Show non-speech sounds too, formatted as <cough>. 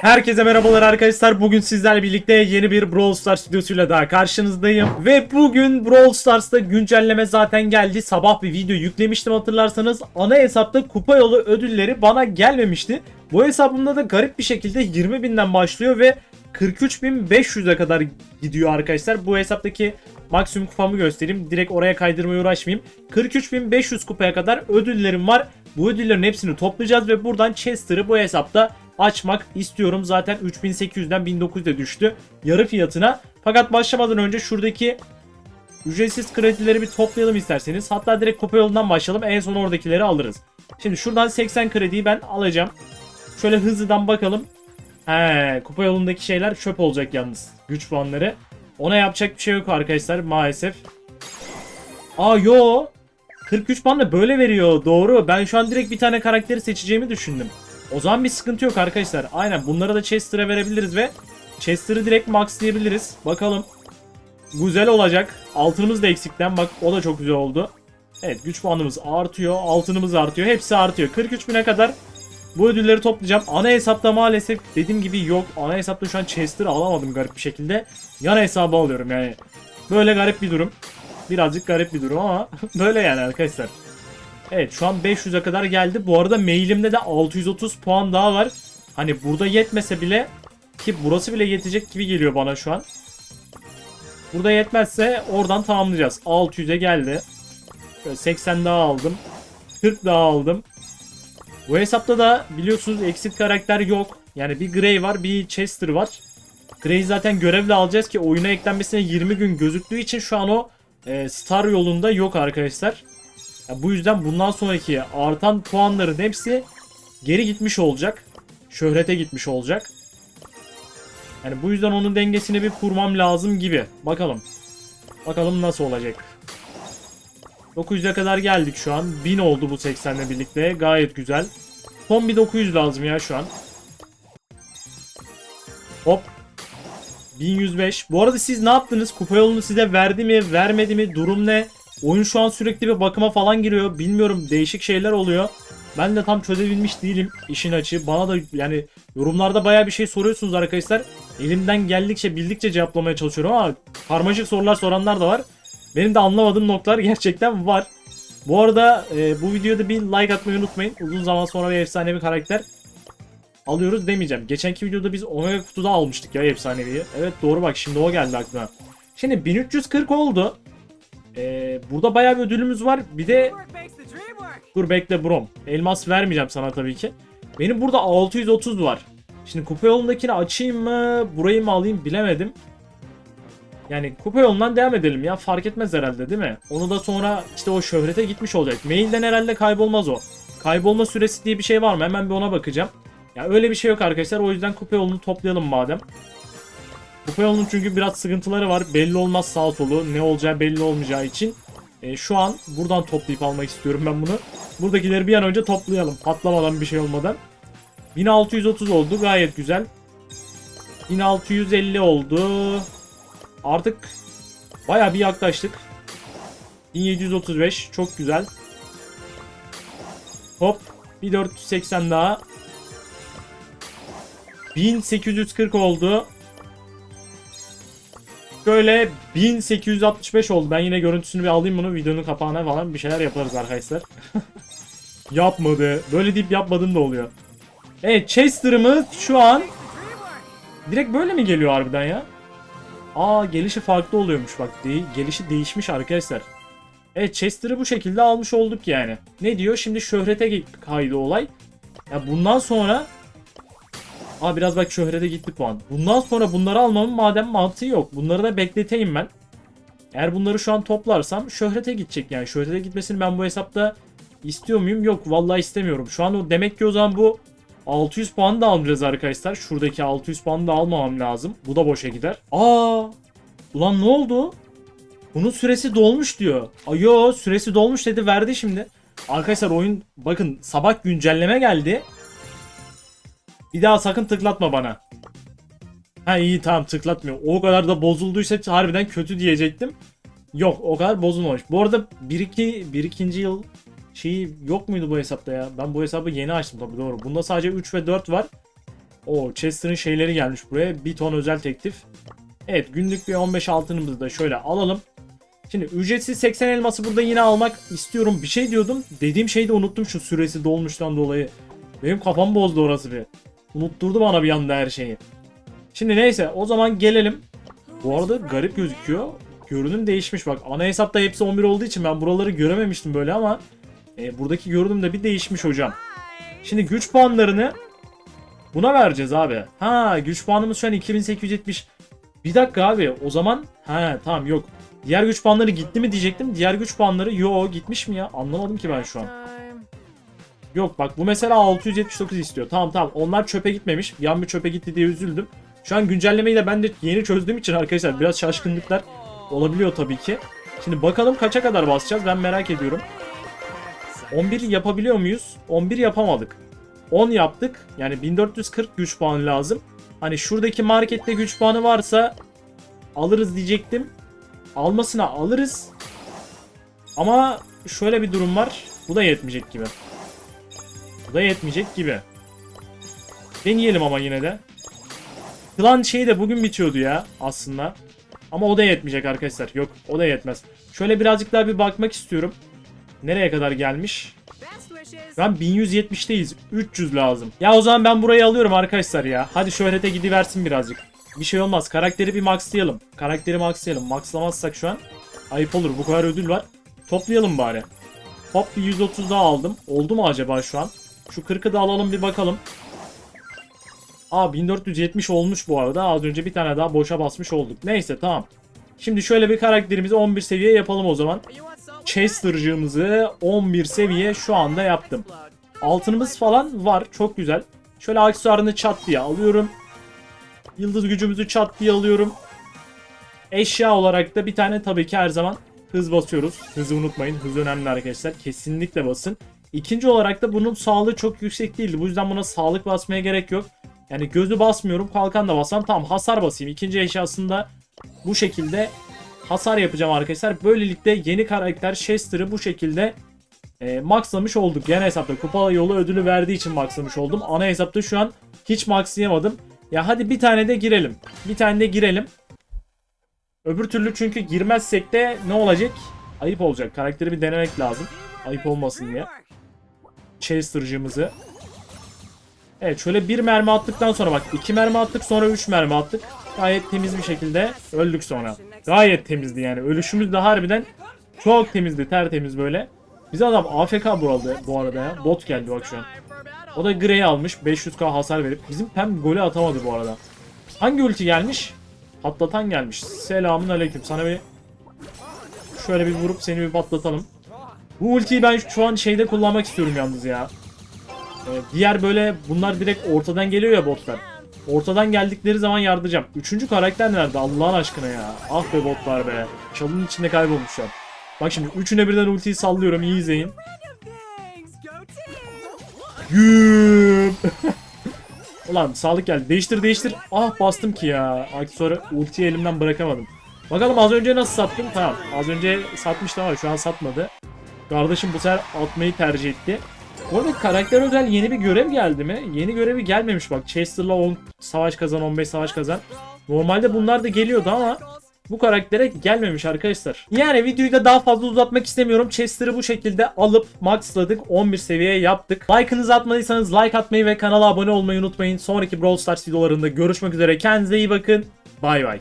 Herkese merhabalar arkadaşlar. Bugün sizlerle birlikte yeni bir Brawl Stars videosuyla daha karşınızdayım. Ve bugün Brawl Stars'ta güncelleme zaten geldi. Sabah bir video yüklemiştim hatırlarsanız. Ana hesapta kupa yolu ödülleri bana gelmemişti. Bu hesabımda da garip bir şekilde 20.000'den başlıyor ve 43.500'e kadar gidiyor arkadaşlar. Bu hesaptaki maksimum kupamı göstereyim. Direkt oraya kaydırmaya uğraşmayayım. 43.500 kupaya kadar ödüllerim var. Bu ödüllerin hepsini toplayacağız ve buradan Chester'ı bu hesapta açmak istiyorum. Zaten 3800'den 1900'e düştü yarı fiyatına. Fakat başlamadan önce şuradaki ücretsiz kredileri bir toplayalım isterseniz. Hatta direkt kupa yolundan başlayalım. En son oradakileri alırız. Şimdi şuradan 80 krediyi ben alacağım. Şöyle hızlıdan bakalım. He, kupa yolundaki şeyler çöp olacak yalnız. Güç puanları. Ona yapacak bir şey yok arkadaşlar maalesef. Aa yo. 43 puan da böyle veriyor. Doğru. Ben şu an direkt bir tane karakteri seçeceğimi düşündüm. O zaman bir sıkıntı yok arkadaşlar. Aynen bunları da Chester'a verebiliriz ve Chester'ı direkt maxlayabiliriz. Bakalım. Güzel olacak. Altınımız da eksikten. Bak o da çok güzel oldu. Evet güç puanımız artıyor. Altınımız artıyor. Hepsi artıyor. 43 bine kadar bu ödülleri toplayacağım. Ana hesapta maalesef dediğim gibi yok. Ana hesapta şu an Chester alamadım garip bir şekilde. Yan hesabı alıyorum yani. Böyle garip bir durum. Birazcık garip bir durum ama <laughs> böyle yani arkadaşlar. Evet şu an 500'e kadar geldi. Bu arada mailimde de 630 puan daha var. Hani burada yetmese bile ki burası bile yetecek gibi geliyor bana şu an. Burada yetmezse oradan tamamlayacağız. 600'e geldi. Böyle 80 daha aldım. 40 daha aldım. Bu hesapta da biliyorsunuz eksik karakter yok. Yani bir Grey var bir Chester var. Grey zaten görevle alacağız ki oyuna eklenmesine 20 gün gözüktüğü için şu an o e, Star yolunda yok arkadaşlar. Ya bu yüzden bundan sonraki artan puanların hepsi geri gitmiş olacak. Şöhrete gitmiş olacak. Yani bu yüzden onun dengesini bir kurmam lazım gibi. Bakalım. Bakalım nasıl olacak. 900'e kadar geldik şu an. 1000 oldu bu 80'le birlikte. Gayet güzel. Son bir 900 lazım ya şu an. Hop. 1105. Bu arada siz ne yaptınız? Kupa yolunu size verdi mi? Vermedi mi? Durum ne? Oyun şu an sürekli bir bakıma falan giriyor. Bilmiyorum değişik şeyler oluyor. Ben de tam çözebilmiş değilim işin açığı. Bana da yani yorumlarda baya bir şey soruyorsunuz arkadaşlar. Elimden geldikçe bildikçe cevaplamaya çalışıyorum ama karmaşık sorular soranlar da var. Benim de anlamadığım noktalar <laughs> gerçekten var. Bu arada e, bu videoda bir like atmayı unutmayın. Uzun zaman sonra bir efsane bir karakter alıyoruz demeyeceğim. Geçenki videoda biz Omega kutuda almıştık ya efsaneviyi. Evet doğru bak şimdi o geldi aklıma. Şimdi 1340 oldu. Ee, burada bayağı bir ödülümüz var. Bir de dur bekle brom. Elmas vermeyeceğim sana tabii ki. Benim burada 630 var. Şimdi kupa yolundakini açayım mı? Burayı mı alayım bilemedim. Yani kupa yolundan devam edelim ya. Fark etmez herhalde değil mi? Onu da sonra işte o şöhrete gitmiş olacak. Mailden herhalde kaybolmaz o. Kaybolma süresi diye bir şey var mı? Hemen bir ona bakacağım. Ya öyle bir şey yok arkadaşlar. O yüzden kupa yolunu toplayalım madem. Kupa yolunun çünkü biraz sıkıntıları var. Belli olmaz sağ solu. Ne olacağı belli olmayacağı için. E, şu an buradan toplayıp almak istiyorum ben bunu. Buradakileri bir an önce toplayalım. Patlamadan bir şey olmadan. 1630 oldu. Gayet güzel. 1650 oldu. Artık baya bir yaklaştık. 1735 çok güzel. Hop bir 480 daha. 1840 oldu. Şöyle 1865 oldu. Ben yine görüntüsünü bir alayım bunu videonun kapağına falan bir şeyler yaparız arkadaşlar. <laughs> Yapmadı. Böyle deyip yapmadın da oluyor. Evet Chester'ımız şu an direkt böyle mi geliyor harbiden ya? Aa gelişi farklı oluyormuş bak. De gelişi değişmiş arkadaşlar. Evet Chester'ı bu şekilde almış olduk yani. Ne diyor? Şimdi şöhrete kaydı olay. Ya bundan sonra Aa biraz bak şöhrete gitti puan. Bundan sonra bunları almamın madem mantığı yok. Bunları da bekleteyim ben. Eğer bunları şu an toplarsam şöhrete gidecek yani. Şöhrete gitmesini ben bu hesapta istiyor muyum? Yok vallahi istemiyorum. Şu an o demek ki o zaman bu 600 puan da almayacağız arkadaşlar. Şuradaki 600 puanı da almamam lazım. Bu da boşa gider. Aa! Ulan ne oldu? Bunun süresi dolmuş diyor. Ayo süresi dolmuş dedi verdi şimdi. Arkadaşlar oyun bakın sabah güncelleme geldi. Bir daha sakın tıklatma bana. Ha iyi tamam tıklatmıyor. O kadar da bozulduysa harbiden kötü diyecektim. Yok o kadar bozulmamış. Bu arada 1-2 1 2. yıl şeyi yok muydu bu hesapta ya? Ben bu hesabı yeni açtım tabii doğru. Bunda sadece 3 ve 4 var. O Chester'ın şeyleri gelmiş buraya. Bir ton özel teklif. Evet günlük bir 15 altınımızı da şöyle alalım. Şimdi ücretsiz 80 elması burada yine almak istiyorum. Bir şey diyordum. Dediğim şeyi de unuttum şu süresi dolmuştan dolayı. Benim kafam bozdu orası bir. Unutturdu bana bir anda her şeyi. Şimdi neyse o zaman gelelim. Bu arada garip gözüküyor. Görünüm değişmiş bak. Ana hesapta hepsi 11 olduğu için ben buraları görememiştim böyle ama e, buradaki görünüm de bir değişmiş hocam. Şimdi güç puanlarını buna vereceğiz abi. Ha güç puanımız şu an 2870. Bir dakika abi o zaman ha tamam yok. Diğer güç puanları gitti mi diyecektim. Diğer güç puanları yo gitmiş mi ya? Anlamadım ki ben şu an. Yok bak bu mesela 679 istiyor. Tamam tamam onlar çöpe gitmemiş. Yan bir çöpe gitti diye üzüldüm. Şu an güncellemeyi de ben de yeni çözdüğüm için arkadaşlar biraz şaşkınlıklar olabiliyor tabii ki. Şimdi bakalım kaça kadar basacağız ben merak ediyorum. 11 yapabiliyor muyuz? 11 yapamadık. 10 yaptık. Yani 1440 güç puanı lazım. Hani şuradaki markette güç puanı varsa alırız diyecektim. Almasına alırız. Ama şöyle bir durum var. Bu da yetmeyecek gibi. Bu da yetmeyecek gibi. Deneyelim ama yine de. Klan şeyi de bugün bitiyordu ya aslında. Ama o da yetmeyecek arkadaşlar. Yok o da yetmez. Şöyle birazcık daha bir bakmak istiyorum. Nereye kadar gelmiş? An 1170'teyiz. 300 lazım. Ya o zaman ben burayı alıyorum arkadaşlar ya. Hadi şöhrete gidiversin birazcık. Bir şey olmaz. Karakteri bir maxlayalım. Karakteri maxlayalım. Maxlamazsak şu an ayıp olur. Bu kadar ödül var. Toplayalım bari. Hop bir 130 daha aldım. Oldu mu acaba şu an? Şu 40'ı da alalım bir bakalım. Aa 1470 olmuş bu arada. Az önce bir tane daha boşa basmış olduk. Neyse tamam. Şimdi şöyle bir karakterimizi 11 seviye yapalım o zaman. Chester'cığımızı 11 seviye şu anda yaptım. Altınımız falan var. Çok güzel. Şöyle aksesuarını çat diye alıyorum. Yıldız gücümüzü çat diye alıyorum. Eşya olarak da bir tane tabii ki her zaman hız basıyoruz. Hızı unutmayın. Hız önemli arkadaşlar. Kesinlikle basın. İkinci olarak da bunun sağlığı çok yüksek değildi. Bu yüzden buna sağlık basmaya gerek yok. Yani gözü basmıyorum. Kalkan da basmam. Tamam hasar basayım. İkinci eşyasında bu şekilde hasar yapacağım arkadaşlar. Böylelikle yeni karakter Chester'ı bu şekilde e, maxlamış olduk. Yan hesapta kupa yolu ödülü verdiği için maxlamış oldum. Ana hesapta şu an hiç maxlayamadım. Ya hadi bir tane de girelim. Bir tane de girelim. Öbür türlü çünkü girmezsek de ne olacak? Ayıp olacak. Karakteri bir denemek lazım. Ayıp olmasın diye. Chester'cığımızı. Evet şöyle bir mermi attıktan sonra bak iki mermi attık sonra üç mermi attık. Gayet temiz bir şekilde öldük sonra. Gayet temizdi yani. Ölüşümüz de harbiden çok temizdi. Tertemiz böyle. Bize adam AFK bu arada, bu arada ya. Bot geldi bak şu an. O da Grey almış. 500k hasar verip. Bizim Pem golü atamadı bu arada. Hangi ulti gelmiş? Patlatan gelmiş. Selamun aleyküm. Sana bir şöyle bir vurup seni bir patlatalım. Bu ultiyi ben şu an şeyde kullanmak istiyorum yalnız ya. Ee, diğer böyle bunlar direkt ortadan geliyor ya botlar. Ortadan geldikleri zaman yardıracağım. Üçüncü karakter nerede Allah'ın aşkına ya. Ah be botlar be. Çalının içinde kaybolmuşlar. Bak şimdi üçüne birden ultiyi sallıyorum iyi izleyin. Güm. <laughs> Ulan sağlık geldi. Değiştir değiştir. Ah bastım ki ya. Aksesuarı ultiyi elimden bırakamadım. Bakalım az önce nasıl sattım? Tamam. Az önce satmıştım ama şu an satmadı. Kardeşim bu sefer atmayı tercih etti. Bu arada karakter özel yeni bir görev geldi mi? Yeni görevi gelmemiş bak. Chester'la 10 savaş kazan, 15 savaş kazan. Normalde bunlar da geliyordu ama bu karaktere gelmemiş arkadaşlar. Yani videoyu da daha fazla uzatmak istemiyorum. Chester'ı bu şekilde alıp maxladık. 11 seviyeye yaptık. Like'ınızı atmadıysanız like atmayı ve kanala abone olmayı unutmayın. Sonraki Brawl Stars videolarında görüşmek üzere. Kendinize iyi bakın. Bay bay.